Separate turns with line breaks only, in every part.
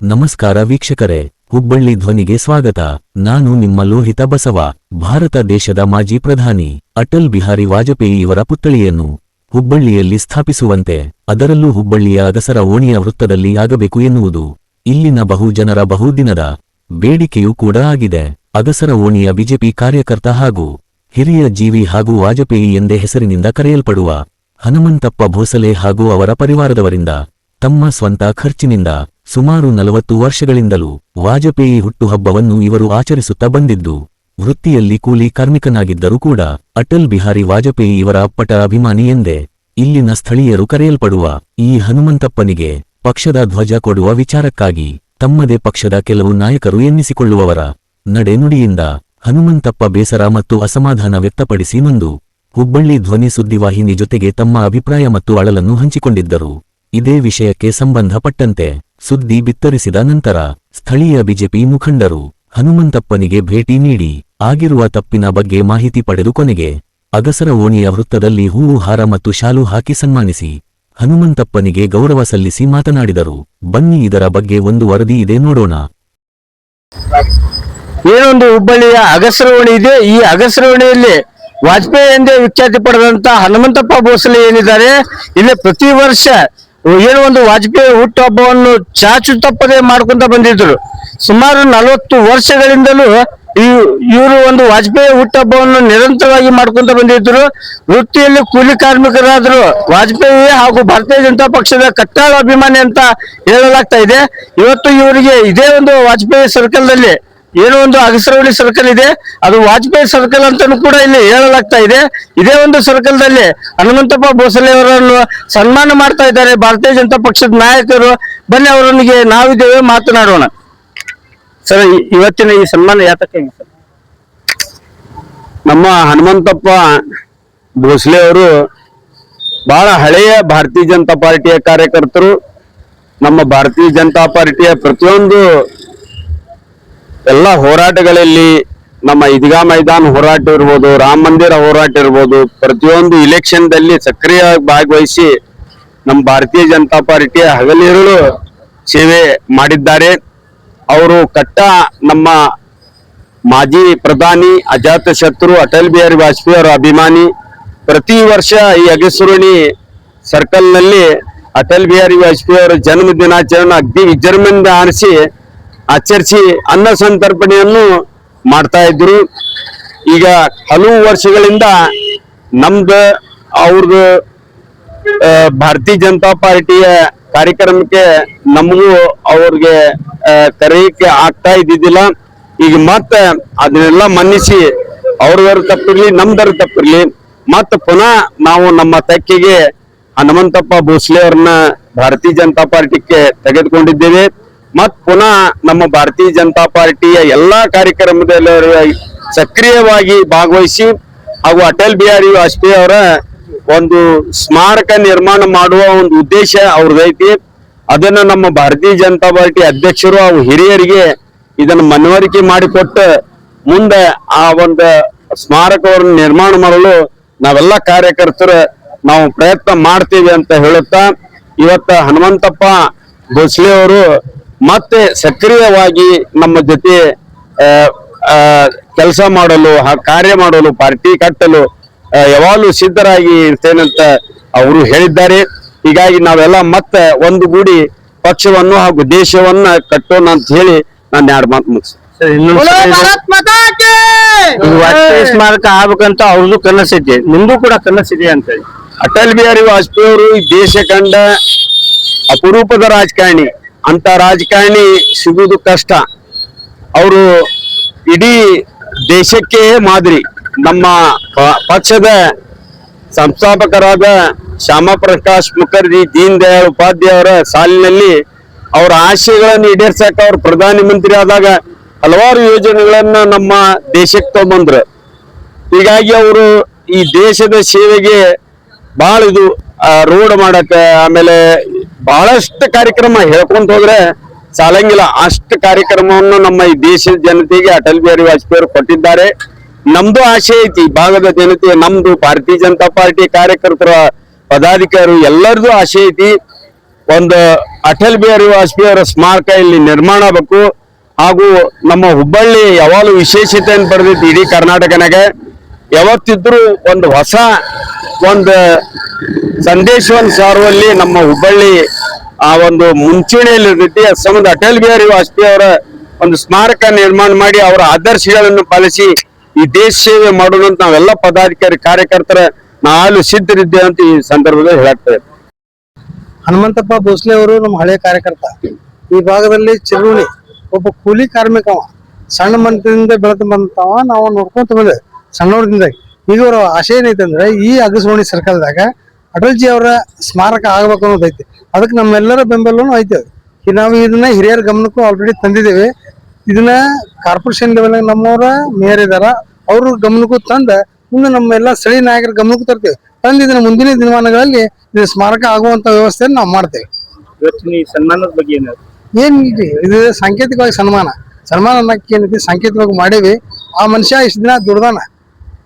ನಮಸ್ಕಾರ ವೀಕ್ಷಕರೇ, ಹುಬ್ಬಳ್ಳಿ ಧ್ವನಿಗೆ ಸ್ವಾಗತ. ನಾನು ನಿಮ್ಮ ಲೋಹಿತ ಬಸವ, ಭಾರತ ದೇಶದ ಮಾಜಿ ಪ್ರಧಾನಿ, ಅಟಲ್ ಬಿಹಾರಿ ವಾಜಪೇಯಿ ಇವರ ಪುತ್ಥಳಿಯನ್ನು ಹುಬ್ಬಳ್ಳಿಯಲ್ಲಿ ಸ್ಥಾಪಿಸುವಂತೆ, ಅದರಲ್ಲೂ ಹುಬ್ಬಳ್ಳಿಯ ಅಗಸರ ಓಣಿಯ ವೃತ್ತದಲ್ಲಿ ಆಗಬೇಕು ಎನ್ನುವುದು. ಇಲ್ಲಿನ ಬಹುಜನರ ಬಹುದಿನದ ಬೇಡಿಕೆಯೂ ಕೂಡ ಆಗಿದೆ. ಅಗಸರ ಓಣಿಯ ಬಿಜೆಪಿ ಕಾರ್ಯಕರ್ತ ಹಾಗೂ ಹಿರಿಯ ಜೀವಿ ಹಾಗೂ ವಾಜಪೇಯಿ ಎಂದೇ ಹೆಸರಿನಿಂದ ಕರೆಯಲ್ಪಡುವ ಹನುಮಂತಪ್ಪ ಭೋಸಲೆ ಹಾಗೂ ಅವರ ಪರಿವಾರದವರಿಂದ ತಮ್ಮ ಸ್ವಂತ ಖರ್ಚಿನಿಂದ ಸುಮಾರು ನಲವತ್ತು ವರ್ಷಗಳಿಂದಲೂ ವಾಜಪೇಯಿ ಹುಟ್ಟುಹಬ್ಬವನ್ನು ಇವರು ಆಚರಿಸುತ್ತಾ ಬಂದಿದ್ದು, ವೃತ್ತಿಯಲ್ಲಿ ಕೂಲಿ ಕಾರ್ಮಿಕನಾಗಿದ್ದರೂ ಕೂಡ ಅಟಲ್ ಬಿಹಾರಿ ವಾಜಪೇಯಿ ಇವರ ಅಪ್ಪಟ ಅಭಿಮಾನಿ ಎಂದೇ ಇಲ್ಲಿನ ಸ್ಥಳೀಯರು ಕರೆಯಲ್ಪಡುವ ಈ ಹನುಮಂತಪ್ಪನಿಗೆ ಪಕ್ಷದ ಧ್ವಜ ಕೊಡುವ ವಿಚಾರಕ್ಕಾಗಿ ತಮ್ಮದೇ ಪಕ್ಷದ ಕೆಲವು ನಾಯಕರು ಎನ್ನಿಸಿಕೊಳ್ಳುವವರ ನಡೆನುಡಿಯಿಂದ ಹನುಮಂತಪ್ಪ ಬೇಸರ ಮತ್ತು ಅಸಮಾಧಾನ ವ್ಯಕ್ತಪಡಿಸಿ ನೊಂದು ಹುಬ್ಬಳ್ಳಿ ಧ್ವನಿ ಸುದ್ದಿವಾಹಿನಿ ಜೊತೆಗೆ ತಮ್ಮ ಅಭಿಪ್ರಾಯ ಮತ್ತು ಅಳಲನ್ನು ಹಂಚಿಕೊಂಡಿದ್ದರು. ಇದೇ ವಿಷಯಕ್ಕೆ ಸಂಬಂಧಪಟ್ಟಂತೆ ಸುದ್ದಿ ಬಿತ್ತರಿಸಿದ ನಂತರ ಸ್ಥಳೀಯ ಬಿಜೆಪಿ ಮುಖಂಡರು ಹನುಮಂತಪ್ಪನಿಗೆ ಭೇಟಿ ನೀಡಿ ಆಗಿರುವ ತಪ್ಪಿನ ಬಗ್ಗೆ ಮಾಹಿತಿ ಪಡೆದು ಕೊನೆಗೆ ಅಗಸರ ಓಣಿಯ ವೃತ್ತದಲ್ಲಿ ಹೂವು ಹಾರ ಮತ್ತು ಶಾಲು ಹಾಕಿ ಸನ್ಮಾನಿಸಿ ಹನುಮಂತಪ್ಪನಿಗೆ ಗೌರವ ಸಲ್ಲಿಸಿ ಮಾತನಾಡಿದರು. ಬನ್ನಿ ಇದರ ಬಗ್ಗೆ ಒಂದು ವರದಿ ಇದೆ ನೋಡೋಣ.
ಏನೊಂದು ಹುಬ್ಬಳ್ಳಿಯ ಅಗಸರವಣಿ ಇದೆ. ಈ ಅಗಸರವಣಿಯಲ್ಲಿ ವಾಜಪೇಯಿ ಎಂದೇ ವಿಖ್ಯಾತಿ ಪಡೆದಂತ ಹನುಮಂತಪ್ಪ ಭೋಸಲೆ ಏನಿದ್ದಾರೆ? ಇಲ್ಲಿ ಪ್ರತಿ ವರ್ಷ ಏನೋ ಒಂದು ವಾಜಪೇಯಿ ಹುಟ್ಟುಹಬ್ಬವನ್ನು ಚಾಚು ತಪ್ಪದೆ ಮಾಡ್ಕೊಂತ ಬಂದಿದ್ರು. ಸುಮಾರು ನಲವತ್ತು ವರ್ಷಗಳಿಂದಲೂ ಇವರು ಒಂದು ವಾಜಪೇಯಿ ಹುಟ್ಟುಹಬ್ಬವನ್ನು ನಿರಂತರವಾಗಿ ಮಾಡ್ಕೊಂತ ಬಂದಿದ್ರು. ವೃತ್ತಿಯಲ್ಲಿ ಕೂಲಿ ಕಾರ್ಮಿಕರಾದ್ರು. ವಾಜಪೇಯಿ ಹಾಗೂ ಭಾರತೀಯ ಜನತಾ ಪಕ್ಷದ ಕಟ್ಟಾಳ ಅಭಿಮಾನಿ ಅಂತ ಹೇಳಲಾಗ್ತಾ ಇದೆ. ಇವತ್ತು ಇವರಿಗೆ ಇದೇ ಒಂದು ವಾಜಪೇಯಿ ಸರ್ಕಲ್ದಲ್ಲಿ ಏನೋ ಒಂದು ಅಗಸರವಳ್ಳಿ ಸರ್ಕಲ್ ಇದೆ. ಅದು ವಾಜಪೇಯಿ ಸರ್ಕಲ್ ಅಂತಾನು ಕೂಡ ಇಲ್ಲಿ ಹೇಳಲಾಗ್ತಾ ಇದೆ. ಇದೇ ಒಂದು ಸರ್ಕಲ್ ದಲ್ಲಿ ಹನುಮಂತಪ್ಪ ಭೋಸಲೆ ಅವರನ್ನು ಸನ್ಮಾನ ಮಾಡ್ತಾ ಇದ್ದಾರೆ. ಭಾರತೀಯ ಜನತಾ ಪಕ್ಷದ ನಾಯಕರು. ಬನ್ನಿ ಅವರೊಂದಿಗೆ ನಾವಿದ್ದೇವೆ, ಮಾತನಾಡೋಣ. ಸರ್ ಇವತ್ತಿನ ಈ ಸನ್ಮಾನ ಯಾತಕ್ಕೆ
ನಮ್ಮ ಹನುಮಂತಪ್ಪ ಭೋಸ್ಲೆ ಅವರು ಬಹಳ ಹಳೆಯ ಭಾರತೀಯ ಜನತಾ ಪಾರ್ಟಿಯ ಕಾರ್ಯಕರ್ತರು. ನಮ್ಮ ಭಾರತೀಯ ಜನತಾ ಪಾರ್ಟಿಯ ಪ್ರತಿಯೊಂದು ಎಲ್ಲ ಹೋರಾಟಗಳಲ್ಲಿ ನಮ್ಮ ಈದ್ಗಾ ಮೈದಾನ ಹೋರಾಟ ಇರ್ಬೋದು, ರಾಮ ಮಂದಿರ ಹೋರಾಟ ಇರ್ಬೋದು, ಪ್ರತಿಯೊಂದು ಇಲೆಕ್ಷನ್ ದಲ್ಲಿ ಸಕ್ರಿಯವಾಗಿ ಭಾಗವಹಿಸಿ ನಮ್ಮ ಭಾರತೀಯ ಜನತಾ ಪಾರ್ಟಿಯ ಹಗಲಿರುಳು ಸೇವೆ ಮಾಡಿದ್ದಾರೆ. ಅವರು ಕಟ್ಟ ನಮ್ಮ ಮಾಜಿ ಪ್ರಧಾನಿ ಅಜಾತ ಶತ್ರು ಅಟಲ್ ಬಿಹಾರಿ ವಾಜಪೇಯಿ ಅವರ ಅಭಿಮಾನಿ. ಪ್ರತಿ ವರ್ಷ ಈ ಅಗಸುರುಣಿ ಸರ್ಕಲ್ನಲ್ಲಿ ಅಟಲ್ ಬಿಹಾರಿ ವಾಜಪೇಯಿ ಅವರ ಜನ್ಮ ದಿನಾಚರಣೆ ಅಗ್ನಿ ವಿಜೃಂಭಣೆಯಿಂದ ಆರಿಸಿ ಆಚರಿಸಿ ಅನ್ನ ಸಂತರ್ಪಣೆಯನ್ನು ಮಾಡ್ತಾ ಇದ್ರು ಈಗ ಹಲವು ವರ್ಷಗಳಿಂದ ನಮ್ದು ಅವ್ರದ್ದು ಭಾರತೀಯ ಜನತಾ ಪಾರ್ಟಿಯ ಕಾರ್ಯಕ್ರಮಕ್ಕೆ ನಮಗೂ ಅವ್ರಿಗೆ ಕರೆಯಕ್ಕೆ ಆಗ್ತಾ ಇದ್ದಿದ್ದಿಲ್ಲ. ಈಗ ಮತ್ತೆ ಅದನ್ನೆಲ್ಲ ಮನ್ನಿಸಿ ಅವ್ರದವ್ರ ತಪ್ಪಿರ್ಲಿ, ನಮ್ದವ್ರ ತಪ್ಪಿರ್ಲಿ, ಮತ್ತೆ ಪುನಃ ನಾವು ನಮ್ಮ ತಕ್ಕಿಗೆ ಹನುಮಂತಪ್ಪ ಭೋಸ್ಲೆ ಅವ್ರನ್ನ ಭಾರತೀಯ ಜನತಾ ಪಾರ್ಟಿಗೆ ತೆಗೆದುಕೊಂಡಿದ್ದೇವೆ. ಮತ್ ಪುನಃ ನಮ್ಮ ಭಾರತೀಯ ಜನತಾ ಪಾರ್ಟಿಯ ಎಲ್ಲಾ ಕಾರ್ಯಕ್ರಮದಲ್ಲಿ ಸಕ್ರಿಯವಾಗಿ ಭಾಗವಹಿಸಿ ಹಾಗೂ ಅಟಲ್ ಬಿಹಾರಿ ವಾಜಪೇಯಿ ಅವರ ಒಂದು ಸ್ಮಾರಕ ನಿರ್ಮಾಣ ಮಾಡುವ ಒಂದು ಉದ್ದೇಶ ಅವ್ರದೈತಿ ಅದನ್ನ ನಮ್ಮ ಭಾರತೀಯ ಜನತಾ ಪಾರ್ಟಿ ಅಧ್ಯಕ್ಷರು ಹಾಗೂ ಹಿರಿಯರಿಗೆ ಇದನ್ನು ಮನವರಿಕೆ ಮಾಡಿಕೊಟ್ಟು ಮುಂದೆ ಆ ಒಂದು ಸ್ಮಾರಕವನ್ನು ನಿರ್ಮಾಣ ಮಾಡಲು ನಾವೆಲ್ಲ ಕಾರ್ಯಕರ್ತರು ನಾವು ಪ್ರಯತ್ನ ಮಾಡ್ತೀವಿ ಅಂತ ಹೇಳುತ್ತಾ ಇವತ್ತ ಹನುಮಂತಪ್ಪ ಭೋಸ್ಲೆ ಅವರು ಮತ್ತೆ ಸಕ್ರಿಯವಾಗಿ ನಮ್ಮ ಜೊತೆ ಕೆಲಸ ಮಾಡಲು ಕಾರ್ಯ ಮಾಡಲು ಪಾರ್ಟಿ ಕಟ್ಟಲು ಯಾವಾಗಲೂ ಸಿದ್ಧರಾಗಿ ಇರ್ತೇನಂತ ಅವರು ಹೇಳಿದ್ದಾರೆ. ಹೀಗಾಗಿ ನಾವೆಲ್ಲ ಮತ್ತೆ ಒಂದು ಗೂಡಿ ಪಕ್ಷವನ್ನು ಹಾಗೂ ದೇಶವನ್ನ ಕಟ್ಟೋಣ ಅಂತ ಹೇಳಿ ನಾನು ಎರಡು ಮಾತು
ಮುಗಿಸ್ ಸ್ಮಾರಕ ಆಗ್ಬೇಕಂತ ಅವ್ರದ್ದು ಕನಸಿದೆ. ನಿಮ್ದು ಕೂಡ ಕನಸಿದೆ ಅಂತ ಹೇಳಿ.
ಅಟಲ್ ಬಿಹಾರಿ ವಾಜಪೇಯಿ ಅವರು ಈ ದೇಶ ಕಂಡ ಅಪರೂಪದ ರಾಜಕಾರಣಿ. ಅಂತ ರಾಜಕಾರಣಿ ಸಿಗುವುದು ಕಷ್ಟ. ಅವರು ಇಡೀ ದೇಶಕ್ಕೆ ಮಾದರಿ. ನಮ್ಮ ಪಕ್ಷದ ಸಂಸ್ಥಾಪಕರಾದ ಶ್ಯಾಮ ಪ್ರಕಾಶ್ ಮುಖರ್ಜಿ, ದೀನ್ ದಯಾಳ್ ಉಪಾಧ್ಯಾಯ ಅವರ ಸಾಲಿನಲ್ಲಿ ಅವರ ಆಶಯಗಳನ್ನು ಈಡೇರ್ಸಕ್ಕೆ ಅವ್ರು ಪ್ರಧಾನಿ ಮಂತ್ರಿ ಆದಾಗ ಹಲವಾರು ಯೋಜನೆಗಳನ್ನ ನಮ್ಮ ದೇಶಕ್ಕೆ ತಗೊಂಬಂದ್ರು ಹೀಗಾಗಿ ಅವರು ಈ ದೇಶದ ಸೇವೆಗೆ ಬಹಳ ಇದು ರೋಡ್ ಮಾಡಕ್ಕೆ ಆಮೇಲೆ ಬಹಳಷ್ಟು ಕಾರ್ಯಕ್ರಮ ಹೇಳ್ಕೊಂತ ಹೋದ್ರೆ ಸಾಲಂಗಿಲ್ಲ. ಅಷ್ಟು ಕಾರ್ಯಕ್ರಮವನ್ನು ನಮ್ಮ ಈ ದೇಶದ ಜನತೆಗೆ ಅಟಲ್ ಬಿಹಾರಿ ವಾಜಪೇಯಿ ಅವರು ಕೊಟ್ಟಿದ್ದಾರೆ. ನಮ್ದು ಆಸೆ ಐತಿ, ಈ ಭಾಗದ ಜನತೆ, ನಮ್ದು ಭಾರತೀಯ ಜನತಾ ಪಾರ್ಟಿ ಕಾರ್ಯಕರ್ತರ ಪದಾಧಿಕಾರಿ ಎಲ್ಲರದು ಆಸೆ ಐತಿ. ಒಂದು ಅಟಲ್ ಬಿಹಾರಿ ವಾಜಪೇಯಿ ಅವರ ಸ್ಮಾರಕ ಇಲ್ಲಿ ನಿರ್ಮಾಣ ಆಗಬೇಕು. ಹಾಗೂ ನಮ್ಮ ಹುಬ್ಬಳ್ಳಿ ಯಾವಾಗಲೂ ವಿಶೇಷತೆಯನ್ನು ಪಡೆದೈತಿ ಇಡೀ ಕರ್ನಾಟಕನಾಗ. ಯಾವತ್ತಿದ್ರೂ ಒಂದು ಹೊಸ ಒಂದು ಸಂದೇಶವನ್ನು ಸಾರುವಲ್ಲಿ ನಮ್ಮ ಹುಬ್ಬಳ್ಳಿ ಆ ಒಂದು ಮುಂಚೂಣಿಯಲ್ಲಿ ಇರ್ತೈತಿ. ಸಂಬಂಧ ಅಟಲ್ ಬಿಹಾರಿ ವಾಜಪೇಯಿ ಅವರ ಒಂದು ಸ್ಮಾರಕ ನಿರ್ಮಾಣ ಮಾಡಿ ಅವರ ಆದರ್ಶಗಳನ್ನು ಪಾಲಿಸಿ ಈ ದೇಶ ಸೇವೆ ಮಾಡೋದಂತ ನಾವೆಲ್ಲ ಪದಾಧಿಕಾರಿ ಕಾರ್ಯಕರ್ತರ ನಾಲ್ಕು ಸಿದ್ಧರಿದ್ದೇವೆ ಅಂತ ಈ ಸಂದರ್ಭದಲ್ಲಿ ಹೇಳಾಗ್ತದೆ.
ಹನುಮಂತಪ್ಪ ಭೋಸ್ಲೆ ಅವರು ನಮ್ಮ ಹಳೆ ಕಾರ್ಯಕರ್ತ. ಈ ಭಾಗದಲ್ಲಿ ಚಿರುಣಿ ಒಬ್ಬ ಕೂಲಿ ಕಾರ್ಮಿಕ ಅವ ಸಣ್ಣ ಮನದಿಂದ ಬೆಳೆದು ಬಂದವ, ನಾವು ನೋಡ್ಕೊಂತ ಬಂದೆ ಸಣ್ಣವ್ರದಿಂದ ಈಗ ಅವರ ಆಶೆ ಏನೈತೆ ಅಂದ್ರೆ ಈ ಅಗಸವಾಣಿ ಸರ್ಕಲ್ದಾಗ ಅಟಲ್ಜಿ ಅವರ ಸ್ಮಾರಕ ಆಗ್ಬೇಕು ಅನ್ನೋದೈತಿ ಅದಕ್ಕೆ ನಮ್ಮೆಲ್ಲರ ಬೆಂಬಲವೂ ಐತೆ ನಾವು ಇದನ್ನ ಹಿರಿಯರ ಗಮನಕ್ಕೂ ಆಲ್ರೆಡಿ ತಂದಿದ್ದೇವೆ. ಇದನ್ನ ಕಾರ್ಪೊರೇಷನ್ ಲೆವೆಲ್ ನಮ್ಮವರ ಮೇಯರ್ ಇದಾರ. ಅವ್ರ ಗಮನಕ್ಕೂ ತಂದ ಮುಂದೆ ನಮ್ಮ ಎಲ್ಲ ಸ್ಥಳೀಯ ನಾಯಕರ ಗಮನಕ್ಕೂ ತರ್ತೇವೆ. ತಂದು ಇದನ್ನ ಮುಂದಿನ ದಿನಮಾನಗಳಲ್ಲಿ ಇದು ಸ್ಮಾರಕ ಆಗುವಂತ ವ್ಯವಸ್ಥೆಯನ್ನು ನಾವು ಮಾಡ್ತೇವೆ.
ಸನ್ಮಾನದ ಬಗ್ಗೆ ಏನು?
ಇದು? ಸಾಂಕೇತಿಕವಾಗಿ ಸನ್ಮಾನ. ಸನ್ಮಾನ ಅನ್ನಕ್ಕೆ ಏನೈತಿ? ಸಾಂಕೇತಿಕವಾಗಿ ಮಾಡೇವಿ. ಆ ಮನುಷ್ಯ ಇಷ್ಟು ದಿನ ದುಡ್ದಾನ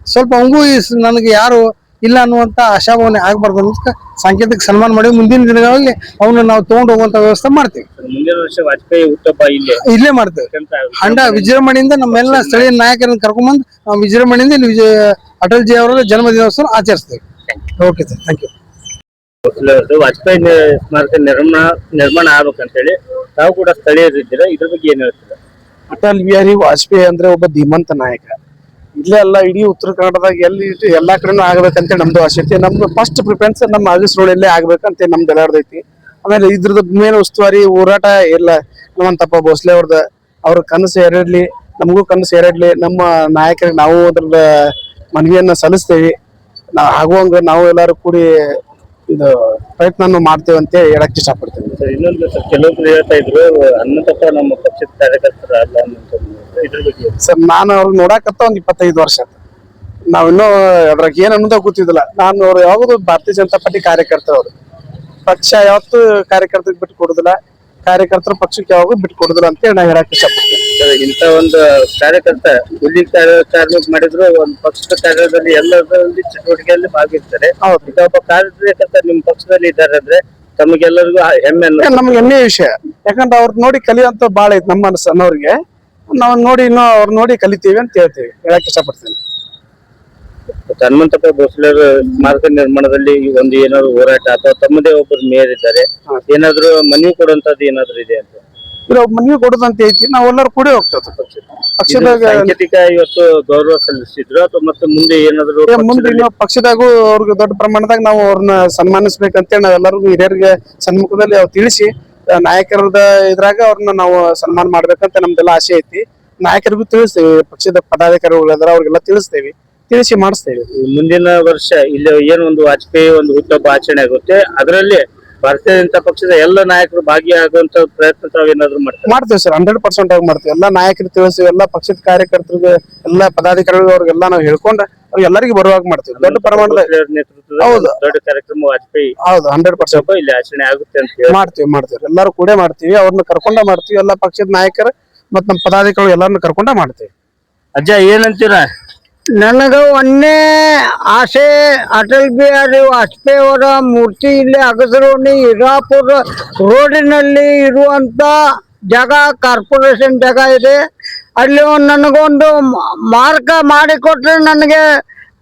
ಸ್ವಲ್ಪ ಹಂಗೂ ಈ ಸ್- ನನಗೆ ಯಾರು ಇಲ್ಲ ಅನ್ನುವಂತ ಆಶಾಭಾವನೆ ಆಗಬಾರ್ದು ಅಂತ ಸಾಂಕೇತಿಕ ಸನ್ಮಾನ ಮಾಡಿ ಮುಂದಿನ ದಿನಗಳಲ್ಲಿ ಅವನ್ನ ನಾವು ತಗೊಂಡು ಹೋಗುವಂತ ವ್ಯವಸ್ಥೆ ಮಾಡ್ತೀವಿ.
ಮುಂದಿನ ವರ್ಷ ವಾಜಪೇಯಿ ಇಲ್ಲೇ.
ಇಲ್ಲೇ ಮಾಡ್ತೇವೆ. ಅಂಡ ವಿಜೃಂಭಣೆಯಿಂದ ನಮ್ಮೆಲ್ಲ ಸ್ಥಳೀಯ ನಾಯಕರನ್ನು ಕರ್ಕೊಂಡ್ಬಂದು ನಾವು ವಿಜೃಂಭಣೆಯಿಂದ ಇಲ್ಲಿ ವಿಜಯ ಅಟಲ್ಜಿ ಅವರ ಜನ್ಮ ದಿನೋತ್ಸವ ಆಚರಿಸ್ತೇವೆ okay sir thank you
Vajpayee ಸ್ಮಾರಕ ನಿರ್ಮಾಣ ನಿರ್ಮಾಣ ಆಗ್ಬೇಕಂತೇಳಿ ತಾವು ಕೂಡ ಸ್ಥಳೀಯರಿದ್ದೀರಾ? ಇದ್ರ ಬಗ್ಗೆ ಏನ್ ಹೇಳ್ತೀರಾ?
ಅಟಲ್ ಬಿಹಾರಿ ವಾಜಪೇಯಿ ಅಂದ್ರೆ ಒಬ್ಬ ಧೀಮಂತ ನಾಯಕ. ಇಲ್ಲೇ ಅಲ್ಲ, ಇಡೀ ಉತ್ತರ ಕನ್ನಡದಾಗ ಎಲ್ಲಿ ಎಲ್ಲಾ ಕಡೆನೂ ಆಗ್ಬೇಕಂತ ನಮ್ದು ಆಸೆ ಐತಿ ನಮ್ದು ಫಸ್ಟ್ ಪ್ರಿಫರೆನ್ಸ್ ನಮ್ಮ ಅಗಸ್ರೋಳಲ್ಲೇ ಆಗ್ಬೇಕಂತ ನಮ್ದು ಎಲ್ಲಾರ್ದೈತಿ. ಆಮೇಲೆ ಇದ್ರದ್ದು ಮೇನ್ ಉಸ್ತುವಾರಿ ಹೋರಾಟ ಎಲ್ಲ ನಮ್ಮಂತಪ್ಪ ಭೋಸ್ಲೆ ಅವ್ರದ. ಅವ್ರ ಕನಸು ಎರಡ್ಲಿ, ನಮಗೂ ಕನಸು ಎರಡ್ಲಿ. ನಮ್ಮ ನಾಯಕರಿಗೆ ನಾವು ಅದ್ರ ಮನವಿಯನ್ನ ಸಲ್ಲಿಸ್ತೇವೆ. ನಾವು ಆಗುವಂಗ ನಾವು ಎಲ್ಲರೂ ಕೂಡಿ ಇದು ಪ್ರಯತ್ನ ಮಾಡ್ತೇವೆ ಅಂತ ಹೇಳಕ್ ಇಷ್ಟಪಡ್ತೇವೆ
ಇನ್ನೊಂದು ಕೆಲವೊಬ್ರು ಹೇಳ್ತಾ ಇದ್ರು, ಹನುಮಂತಪ್ಪ ನಮ್ಮ ಪಕ್ಷದ ಕಾರ್ಯಕರ್ತರ ಅಲ್ಲ
ಸರ್ ನಾನು ಅವ್ರು ನೋಡಕತ್ತ ಒಂದ್ ಇಪ್ಪತ್ತೈದು ವರ್ಷ. ನಾವಿನ್ನೂ ಅದ್ರಾಗ ಏನ್ ಅನ್ನೋದ ಗೊತ್ತಿದ್ದಿಲ್ಲ. ನಾನು ಅವ್ರು ಯಾವಾಗಲೂ ಭಾರತೀಯ ಜನತಾ ಪಾರ್ಟಿ ಕಾರ್ಯಕರ್ತರವ್ರು ಪಕ್ಷ ಯಾವತ್ತು ಕಾರ್ಯಕರ್ತರಿಗೆ ಬಿಟ್ಟು ಕೊಡುದಿಲ್ಲ. ಕಾರ್ಯಕರ್ತರು ಪಕ್ಷಕ್ಕೆ ಯಾವಾಗೂ ಬಿಟ್ಟು ಕೊಡುದಿಲ್ಲ ಅಂತ ಹೇಳಿ ನಾ ಹೇಳಕ್ ಇಷ್ಟಪಡ್ತೀನಿ
ಇಂತ ಒಂದು ಕಾರ್ಯಕರ್ತ ಹುಲಿ ಕಾರ್ಯ- ಕಾರ್ಮಿಕ ಮಾಡಿದ್ರು ಒಂದು ಪಕ್ಷದ ಕಾರ್ಯದಲ್ಲಿ ಎಲ್ಲದರಲ್ಲಿ ಚಟುವಟಿಕೆಯಲ್ಲಿ ಭಾಗಿರ್ತಾರೆ.
ಹೌದು.
ಒಬ್ಬ ಕಾರ್ಯಕರ್ತ ನಿಮ್ ಪಕ್ಷದಲ್ಲಿ ಇದ್ದಾರೆ ಅಂದ್ರೆ ತಮಗೆಲ್ಲರಿಗೂ ಹೆಮ್ಮೆ
ನಮ್ಗೆ ಹೆಮ್ಮೆಯ ವಿಷಯ. ಯಾಕಂದ್ರೆ ಅವ್ರ ನೋಡಿ ಕಲಿಯುವಂತ ಬಾಳ ಐತಿ ನಮ್ಮ ಸಣ್ಣವ್ರಿಗೆ ನಾವ್ ನೋಡಿ ಇನ್ನೂ ಅವ್ರ ನೋಡಿ ಕಲಿತೀವಿ ಅಂತ ಹೇಳ್ತೀವಿ. ಹೇಳಕ್ ಇಷ್ಟಪಡ್ತೀನಿ.
ಹನುಮಂತಪ್ಪ ಭೋಸ್ಲೆ ಸ್ಮಾರಕ ನಿರ್ಮಾಣದಲ್ಲಿ ಈ ಒಂದು ಏನಾದ್ರು ಹೋರಾಟ ಅಥವಾ ತಮ್ಮದೇ ಒಬ್ಬರು ಮೇಯರ್ ಇದ್ದಾರೆ ಏನಾದ್ರು ಮನವಿ ಕೊಡುವಂತದ್ದು ಏನಾದ್ರು ಇದೆ ಅಂತ?
ಇರೋ ಮನವಿ ಕೊಡೋದಂತ ಐತಿ. ನಾವೆಲ್ಲರೂ ಕೂಡ ಹೋಗ್ತೇವೆ ಪಕ್ಷದಾಗ
ಸಾಂಕೇತಿಕ ಇವತ್ತು ಗೌರವ ಸಲ್ಲಿಸಿದ್ರು ಅಥವಾ ಮತ್ತೆ ಮುಂದೆ ಏನಾದ್ರು
ಮುಂದೆ
ಪಕ್ಷದಲ್ಲಿ-
ಪಕ್ಷದಾಗೂ ಅವ್ರಿಗೆ ದೊಡ್ಡ ಪ್ರಮಾಣದಾಗ ನಾವು ಅವ್ರನ್ನ ಸನ್ಮಾನಿಸ್ಬೇಕಂತೇಳಿ ನಾವೆಲ್ಲರಿಗೂ ಹಿರಿಯರಿಗೆ ಸನ್ಮುಖದಲ್ಲಿ ಅವ್ರು ತಿಳಿಸಿ ನಾಯಕರದ ಇದ್ರಾಗ ಅವ್ರನ್ನ ನಾವು ಸನ್ಮಾನ ಮಾಡ್ಬೇಕಂತ ನಮ್ದೆಲ್ಲ ಆಸೆ ಐತಿ. ನಾಯಕರಿಗೂ ತಿಳಿಸ್ತೇವೆ, ಪಕ್ಷದ ಪದಾಧಿಕಾರಿಗಳು ಅದರ ಅವ್ರಿಗೆಲ್ಲ ತಿಳಿಸ್ತೇವೆ, ತಿಳಿಸಿ ಮಾಡಿಸ್ತೇವೆ.
ಮುಂದಿನ ವರ್ಷ ಇಲ್ಲಿ ಒಂದು ವಾಜಪೇಯಿ ಒಂದು ಹುಟ್ಟುಹಬ್ಬ ಆಚರಣೆ ಆಗುತ್ತೆ. ಅದರಲ್ಲಿ ಭಾರತೀಯ ಜನತಾ ಪಕ್ಷದ ಎಲ್ಲ ನಾಯಕರು ಭಾಗಿಯಾಗುವಂತ ಪ್ರಯತ್ನ ತಾವೇನಾದ್ರು ಮಾಡ್ತಾರೆ?
ಮಾಡ್ತೇವೆ ಸರ್ ಹಂಡ್ರೆಡ್ ಪರ್ಸೆಂಟ್ ಆಗಿ ಮಾಡ್ತೀವಿ. ಎಲ್ಲಾ ನಾಯಕರು ತಿಳಿಸ್ತೀವಿ ಎಲ್ಲಾ ಪಕ್ಷದ ಕಾರ್ಯಕರ್ತರಿಗೆ ಎಲ್ಲಾ ಪದಾಧಿಕಾರಿಗಳು ಅವ್ರಿಗೆಲ್ಲ ನಾವು ಹೇಳ್ಕೊಂಡು ಅವ್ರಿಗೆ ಎಲ್ಲರಿಗೂ ಬರುವಾಗ ಮಾಡ್ತೀವಿ. ದೊಡ್ಡ ಪ್ರಮಾಣದ
ನೇತೃತ್ವದ
ಹೌದು.
ದೊಡ್ಡ ಕಾರ್ಯಕ್ರಮ ವಾಜಪೇಯಿ
ಹೌದು ಹಂಡ್ರೆಡ್ ಪರ್ಸೆಂಟ್
ಇಲ್ಲಿ ಆಚರಣೆ ಆಗುತ್ತೆ ಅಂತ ಹೇಳಿ.
ಮಾಡ್ತೀವಿ ಮಾಡ್ತೀವಿ. ಎಲ್ಲರೂ ಕೂಡ ಮಾಡ್ತೀವಿ. ಅವ್ರನ್ನ ಕರ್ಕೊಂಡ ಮಾಡ್ತೀವಿ. ಎಲ್ಲಾ ಪಕ್ಷದ ನಾಯಕರು ಮತ್ ನಮ್ಮ ಪದಾಧಿಕಾರಿಗಳು ಎಲ್ಲರನ್ನ ಕರ್ಕೊಂಡ ಮಾಡ್ತೀವಿ.
ಅಜ್ಜ ಏನಂತೀರಾ?
ನನಗ ಒಂದೇ ಆಸೆ ಅಟಲ್ ಬಿಹಾರಿ ವಾಜಪೇಯಿ ಅವರ ಮೂರ್ತಿ ಇಲ್ಲಿ ಅಗಸರೋಣಿ ಇರಾಪುರ ರೋಡಿನಲ್ಲಿ ಇರುವಂತ ಜಾಗ, ಕಾರ್ಪೊರೇಷನ್ ಜಾಗ ಇದೆ. ಅಲ್ಲಿ ಒಂದು ನನಗೊಂದು ಮಾರ್ಗ ಮಾಡಿಕೊಟ್ರೆ ನನಗೆ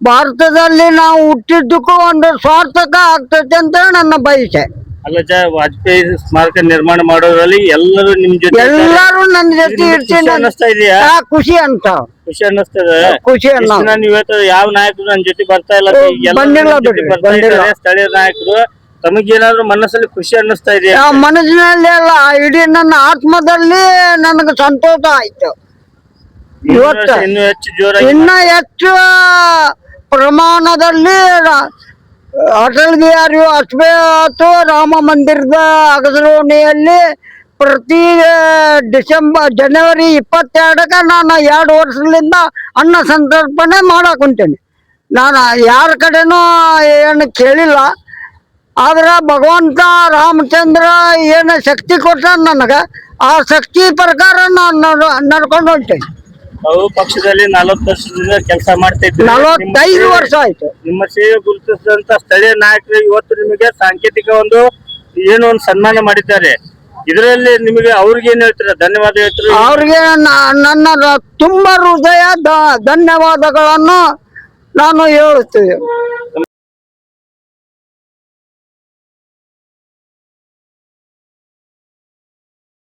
ಭಾರತದಲ್ಲಿ ನಾವು ಹುಟ್ಟಿದ್ದಕ್ಕೂ ಒಂದು ಸಾರ್ಥಕ ಆಗ್ತೈತೆ ಅಂತ ನನ್ನ ಬಯಸೆ.
ಅಲ್ಲಜ್ಜ ವಾಜಪೇಯಿ ಸ್ಮಾರಕ ನಿರ್ಮಾಣ ಮಾಡೋದ್ರಲ್ಲಿ ಎಲ್ಲರೂ ನಿಮ್ ಜೊತೆ.
ಎಲ್ಲರೂ ನನ್ನ ಜೊತೆ ಇರ್ತೀನಿ
ಖುಷಿ ಅನ್ನಿಸ್ತಾ ಇದೆಯಾ?
ಆ, ಖುಷಿ ಅಂತ.
ಖುಷಿ ಅನ್ನಿಸ್ತದೆ
ಖುಷಿ ಅನ್ನೋ.
ಇಷ್ಟ್ ದಿನ ನೀವ್ ಹೇಳ್ತಾರೆ ಯಾವ ನಾಯಕರು ನನ್ನ ಜೊತೆ ಬರ್ತಾ ಇಲ್ಲ
ಓ,
ಎಲ್ಲರೂ
ಬಂದಿಲ್ಲ
ನನ್ ಜೊತೆ
ಬಿಡ್ರಿ,
ಬರ್ತಾ
ಬಂದಿಲ್ಲ.
ಇದ್ದಾರೆ, ಸ್ಥಳೀಯ ನಾಯಕರು. ತಮಗೇನಾದ್ರು ಮನಸ್ಸಲ್ಲಿ ಖುಷಿ ಅನ್ನಿಸ್ತಾ ಇದೆಯಾ?
ಆ ಮನಸ್ಸಿನಲ್ಲಿ ಅಲ್ಲ ಇಡೀ ನನ್ನ ಆತ್ಮದಲ್ಲಿ ನನಗೆ ಸಂತೋಷ ಆಯ್ತು. ಇವತ್ತು-
ಇವತ್ತ ಇನ್ನೂ ಹೆಚ್ಚು ಜೋರಾಗಿ
ಇನ್ನ ಹೆಚ್ಚು ಪ್ರಮಾಣದಲ್ಲಿ ರ- ಅಟಲ್ ಬಿಹಾರಿ ವಾಜಪೇಯಿ ಆತು ರಾಮ ಮಂದಿರದ ಅಗಸರೋಣಿಯಲ್ಲಿ ಪ್ರತಿ ಡಿಸೆಂಬರ್, ಜನವರಿ ಇಪ್ಪತ್ತೆರಡಕ್ಕೆ ನಾನು ಎರಡು ವರ್ಷದಿಂದ ಅನ್ನ ಸಂತರ್ಪಣೆ ಮಾಡಕ್ ಹೊಂಟೀನಿ. ನಾನು ಯಾರ ಕಡೆನೂ ಏನು ಕೇಳಿಲ್ಲ. ಆದ್ರೆ ಭಗವಂತ ರಾಮಚಂದ್ರ ಏನು ಶಕ್ತಿ ಕೊಟ್ಟ ನನಗೆ, ಆ ಶಕ್ತಿ ಪ್ರಕಾರ ನಾನು ನಡ್- ನಡ್ಕೊಂಡು ಹೊಂಟೇನಿ.
ತಾವು ಪಕ್ಷದಲ್ಲಿ ನಲವತ್ತು ವರ್ಷದಿಂದ ಕೆಲಸ ಮಾಡ್ತಾ ಇದ್ರಿ
ನಲವತ್ತೈದು ವರ್ಷ ಆಯ್ತು.
ನಿಮ್ಮ ಸೇವೆ ಗುರುತಿಸಿದಂತ ಸ್ಥಳೀಯ ನಾಯಕರು ಇವತ್ತು ನಿಮಗೆ ಸಾಂಕೇತಿಕ ಒಂದು ಏನು ಒಂದು ಸನ್ಮಾನ ಮಾಡಿದ್ದಾರೆ. ಇದರಲ್ಲಿ ನಿಮಗೆ ಅವ್ರಿಗೆ ಏನ್ ಹೇಳ್ತೀರಾ? ಧನ್ಯವಾದ ಹೇಳ್ತೀರಾ?
ಅವ್ರಿಗೆ ನ- ನನ್ನ ತುಂಬಾ ತುಂಬ ಹೃದಯ ದ- ಧನ್ಯವಾದಗಳನ್ನು ನಾನು ಹೇಳುತ್ತೇನೆ.